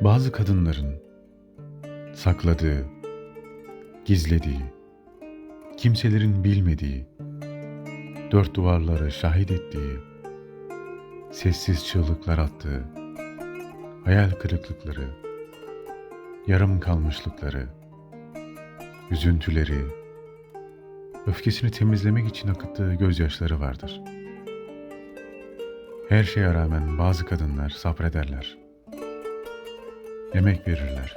Bazı kadınların sakladığı, gizlediği, kimselerin bilmediği, dört duvarları şahit ettiği, sessiz çığlıklar attığı, hayal kırıklıkları, yarım kalmışlıkları, üzüntüleri, öfkesini temizlemek için akıttığı gözyaşları vardır. Her şeye rağmen bazı kadınlar sabrederler. Emek verirler.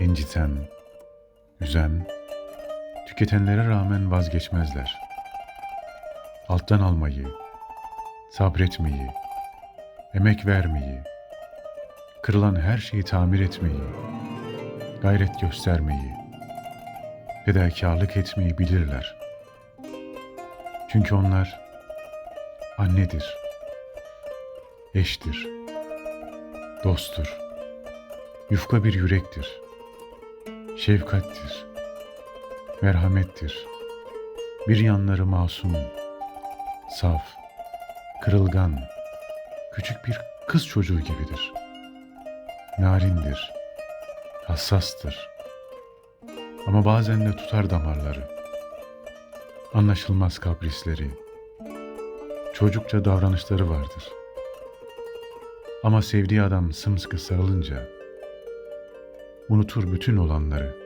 İnciten, üzen, tüketenlere rağmen vazgeçmezler. Alttan almayı, sabretmeyi, emek vermeyi, kırılan her şeyi tamir etmeyi, gayret göstermeyi, fedakarlık etmeyi bilirler. Çünkü onlar annedir, eştir, dosttur, yufka bir yürektir, şefkattir, merhamettir, bir yanları masum, saf, kırılgan, küçük bir kız çocuğu gibidir. Narindir, hassastır. Ama bazen de tutar damarları. Anlaşılmaz kaprisleri, çocukça davranışları vardır. Ama sevdiği adam sımsıkı sarılınca unutur bütün olanları.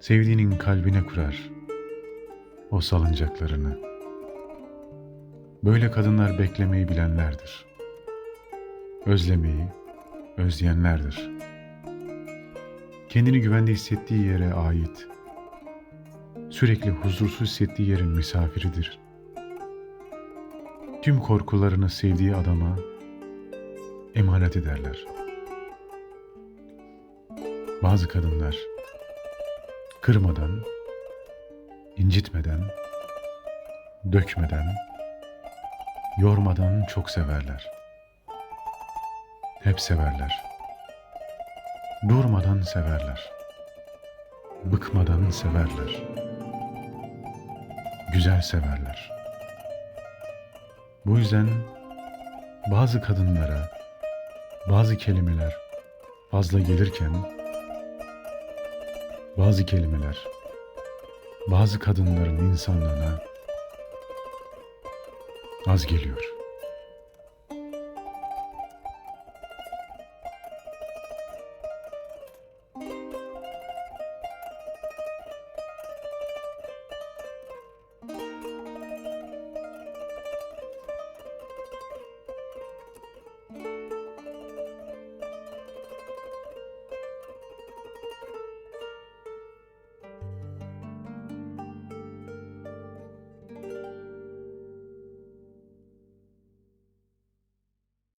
Sevdiğinin kalbine kurar o salıncaklarını. Böyle kadınlar beklemeyi bilenlerdir. Özlemeyi özleyenlerdir. Kendini güvende hissettiği yere ait, sürekli huzursuz hissettiği yerin misafiridir. Tüm korkularını sevdiği adama emanet ederler. Bazı kadınlar kırmadan, incitmeden, dökmeden, yormadan çok severler. Hep severler. Durmadan severler. Bıkmadan severler. Güzel severler. Bu yüzden bazı kadınlara bazı kelimeler fazla gelirken bazı kelimeler bazı kadınların insanlığına az geliyor.